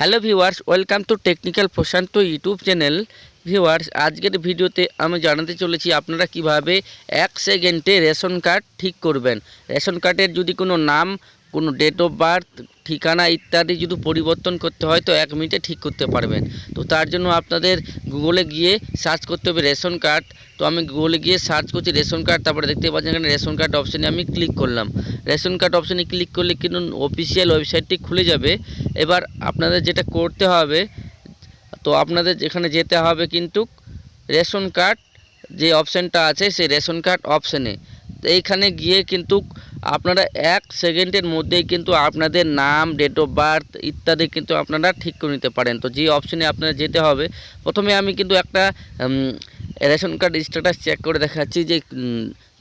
Hello viewers, welcome to technical Prashant YouTube channel. Viewers, আজকের ভিডিওতে আমি জানাতে চলেছি আপনারা কীভাবে এক সেকেন্ডে রেশন কার্ড ঠিক করবেন। রেশন কার্ডের যদি কোনো নাম কোনো ডেট অফ বার্থ ঠিকানা ইত্যাদি যদি পরিবর্তন করতে হয় তো এক মিনিটে ঠিক করতে পারবেন। তো তার জন্য আপনাদের গুগলে গিয়ে সার্চ করতে হবে রেশন কার্ড। তো আমি গুগলে গিয়ে সার্চ করছি রেশন কার্ড, তারপরে দেখতে পাচ্ছেন এখানে রেশন কার্ড অপশানে আমি ক্লিক করলাম। রেশন কার্ড অপশানে ক্লিক করলে কিন্তু অফিসিয়াল ওয়েবসাইটটি খুলে যাবে। এবার আপনাদের যেটা করতে হবে, তো আপনাদের এখানে যেতে হবে কিন্তু রেশন কার্ড যে অপশানটা আছে, সেই রেশন কার্ড অপশানে এইখানে গিয়ে কিন্তু আপনারা এক সেকেন্ডের মধ্যেই কিন্তু আপনাদের নাম ডেট অফ বার্থ ইত্যাদি কিন্তু আপনারা ঠিক করে নিতে পারেন। তো যে অপশানে আপনারা যেতে হবে, প্রথমে আমি কিন্তু একটা রেশন কার্ড স্ট্যাটাস চেক করে দেখাচ্ছি যে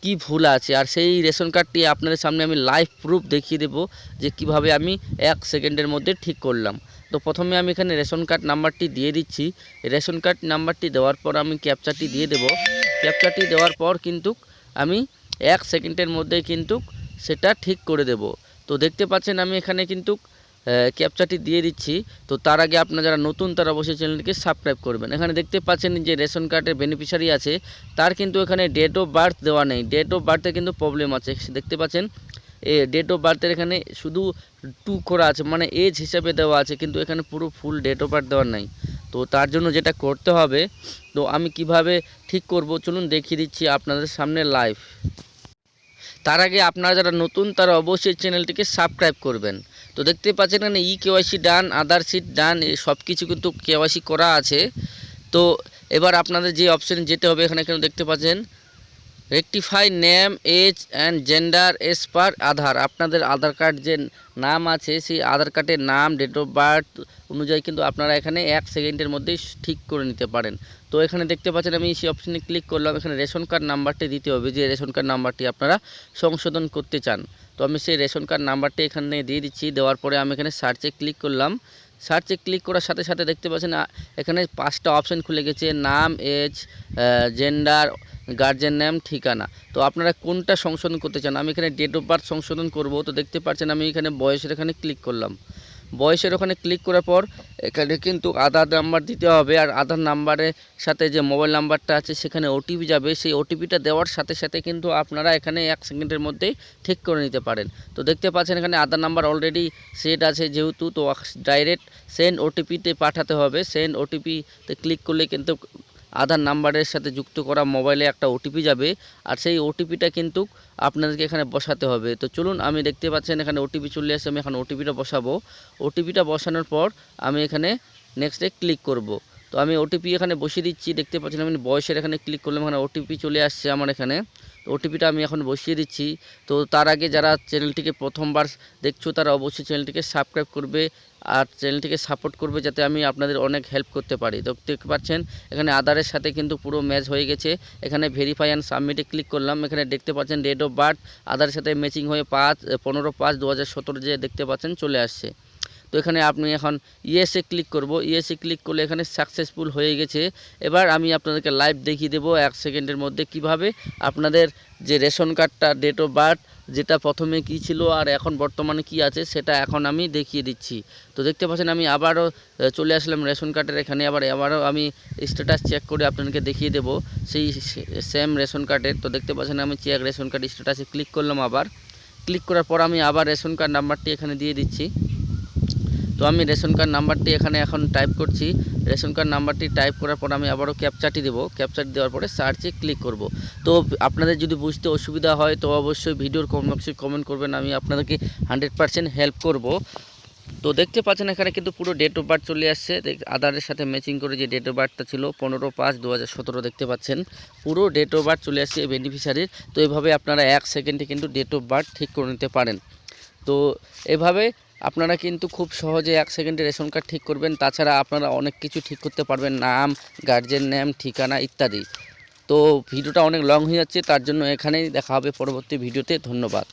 কি ভুল আছে। আর সেই রেশন কার্ডটি আপনাদের সামনে আমি লাইভ প্রুফ দেখিয়ে দেবো যে কীভাবে আমি এক সেকেন্ডের মধ্যে ঠিক করলাম। তো প্রথমে আমি এখানে রেশন কার্ড নাম্বারটি দিয়ে দিচ্ছি। রেশন কার্ড নাম্বারটি দেওয়ার পর আমি ক্যাপচারটি দিয়ে দেবো। ক্যাপচারটি দেওয়ার পর কিন্তু আমি এক সেকেন্ডের মধ্যেই কিন্তু সেটা ঠিক করে দেব। তো দেখতে পাচ্ছেন আমি এখানে কিন্তু ক্যাপচারটি দিয়ে দিচ্ছি। তো তার আগে আপনারা যারা নতুন, তারা অবশ্যই চ্যানেলটিকে সাবস্ক্রাইব করবেন। এখানে দেখতে পাচ্ছেন যে রেশন কার্ডের বেনিফিশিয়ারি আছে। তার কিন্তু এখানে ডেট অফ বার্থ দেওয়া নেই। ডেট অফ বার্থে কিন্তু প্রবলেম আছে। দেখতে পাচ্ছেন, এ ডেট অফ বার্থের এখানে শুধু টু করা আছে মানে এজ হিসাবে দেওয়া আছে, কিন্তু এখানে পুরো ফুল ডেট অফ বার্থ দেওয়া নাই। তো তার জন্য যেটা করতে হবে, তো আমি কীভাবে ঠিক করব, চলুন দেখিয়ে দিচ্ছি আপনাদের সামনে লাইভ তার আগে আপনারা যারা নতুন, তারা অবশ্যই চ্যানেলটিকে সাবস্ক্রাইব করবেন। তো দেখতে পাচ্ছেন এখানে ই কেওয়াইসি ডান আধার সিট ডান সব কিছু কিন্তু কেওয়াইসি করা আছে। তো এবার আপনাদের যে অপশানে যেতে হবে এখানে কেন দেখতে পাচ্ছেন rectify name age and gender as per Aadhaar আপনাদের আধার কার্ড যে নাম আছে সেই আধার কার্ডের নাম ডেট অফ বার্থ অনুযায়ী কিন্তু আপনারা এখানে এক সেকেন্ডের মধ্যেই ঠিক করে নিতে পারেন তো এখানে দেখতে পাচ্ছেন আমি সেই অপশানে ক্লিক করলাম এখানে রেশন কার্ড নাম্বারটি দিতে হবে যে রেশন কার্ড নাম্বারটি আপনারা সংশোধন করতে চান। তো আমি সেই রেশন কার্ড নাম্বারটি এখানে দিয়ে দিচ্ছি, দেওয়ার পরে আমি এখানে সার্চে ক্লিক করলাম। সার্চে ক্লিক করার সাথে সাথে দেখতে পাচ্ছেন এখানে পাঁচটা অপশান খুলে গেছে, নাম এজ জেন্ডার গার্জেন নেম ঠিকানা। তো আপনারা কোনটা সংশোধন করতে চান? আমি এখানে ডেট অফ বার্থ সংশোধন করব। তো দেখতে পাচ্ছেন আমি এখানে বয়সের এখানে ক্লিক করলাম। বয়সের ওখানে ক্লিক করার পর এখানে কিন্তু আধার নাম্বার দিতে হবে। আর আধার নাম্বারের সাথে যে মোবাইল নাম্বারটা আছে, সেখানে ওটিপি যাবে। সেই ওটিপিটা দেওয়ার সাথে সাথে কিন্তু আপনারা এখানে এক সেকেন্ডের মধ্যেই ঠিক করে নিতে পারেন। তো দেখতে পাচ্ছেন এখানে আধার নাম্বার অলরেডি সেট আছে যেহেতু, তো ডাইরেক্ট সেন্ড ওটিপিতে পাঠাতে হবে। সেন্ড ওটিপিতে ক্লিক করলে কিন্তু আধার নাম্বারের সাথে যুক্ত করা মোবাইলে একটা ওটিপি যাবে, আর সেই ওটিপিটা কিন্তু আপনাদেরকে এখানে বসাতে হবে। তো চলুন, আমি দেখতে পাচ্ছেন এখানে ওটিপি চলে আসছে আমি এখন ওটিপিটা বসাবো। ওটিপিটা বসানোর পর আমি এখানে নেক্সটে ক্লিক করব। তো আমি ওটিপি এখানে বসিয়ে দিচ্ছি, দেখতে পাচ্ছেন আমি বয়সের এখানে ক্লিক করলাম, এখানে ওটিপি চলে আসছে আমার এখানে। ওটিপিটা আমি এখন বসিয়ে দিচ্ছি। তো তার আগে যারা চ্যানেলটিকে প্রথমবার দেখছ, তারা অবশ্যই চ্যানেলটিকে সাবস্ক্রাইব করবে। আর চ্যানেলটিকে সাপোর্ট করবে যাতে আমি আপনাদের অনেক হেল্প করতে পারি। তো দেখতে পাচ্ছেন, এখানে আধারের সাথে কিন্তু পুরো ম্যাচ হয়ে গেছে। এখানে ভেরিফাই অ্যান্ড সাবমিটে ক্লিক করলাম। এখানে দেখতে পাচ্ছেন ডেট অফ বার্থ আধারের সাথে ম্যাচিং হয়ে পাঁচ পনেরো পাঁচ দু হাজার যে দেখতে পাচ্ছেন চলে আসছে। তো এখানে আপনি এখন ইএসএ ক্লিক করব। ইএসএ ক্লিক করলে এখানে সাকসেসফুল হয়ে গেছে। এবার আমি আপনাদেরকে লাইভ দেখিয়ে দেবো এক সেকেন্ডের মধ্যে কীভাবে আপনাদের যে রেশন কার্ডটা ডেট অফ বার্থ যেটা প্রথমে কি ছিল আর এখন বর্তমানে কি আছে সেটা এখন আমি দেখিয়ে দিচ্ছি। তো দেখতে পাচ্ছেন আমি আবারও চলে আসলাম রেশন কার্ডের এখানে, আবার আবারও আমি স্ট্যাটাস চেক করে আপনাদেরকে দেখিয়ে দেব সেই সেম রেশন কার্ডের। তো দেখতে পাচ্ছেন আমি চেক রেশন কার্ড স্ট্যাটাসে ক্লিক করলাম আবার। ক্লিক করার পর আমি আবার রেশন কার্ড নাম্বারটি এখানে দিয়ে দিচ্ছি। তো আমি রেশন কার্ড নাম্বারটি এখানে এখন টাইপ করছি। রেশন কার্ড নাম্বারটি টাইপ করার পর আমি আবারও ক্যাপচারটি দেবো। ক্যাপচারটি দেওয়ার পরে সার্চে ক্লিক করব। তো আপনাদের যদি বুঝতে অসুবিধা হয়, তো অবশ্যই ভিডিওর কমেন্ট বক্সে কমেন্ট করবেন। আমি আপনাদেরকে হান্ড্রেড পারসেন্ট হেল্প করব। তো দেখতে পাচ্ছেন এখানে কিন্তু পুরো ডেট অফ বার্থ চলে আসছে। আধারের সাথে ম্যাচিং করে যে ডেট অফ বার্থটা ছিল, পনেরো পাঁচ দু দেখতে পাচ্ছেন। পুরো ডেট অফ বার্থ চলে আসছে বেনিফিশিয়ারির তো এভাবে আপনারা এক সেকেন্ডে কিন্তু ডেট অফ বার্থ ঠিক করে নিতে পারেন। তো এভাবে আপনারা কিন্তু খুব সহজে এক সেকেন্ডে রেশন কার্ড ঠিক করবেন, তাছাড়া আপনারা অনেক কিছু ঠিক করতে পারবেন, নাম, গার্জেন নেম, ঠিকানা ইত্যাদি। তো ভিডিওটা অনেক লং হয়ে যাচ্ছে, তার জন্য এখানেই দেখা হবে পরবর্তী ভিডিওতে, ধন্যবাদ।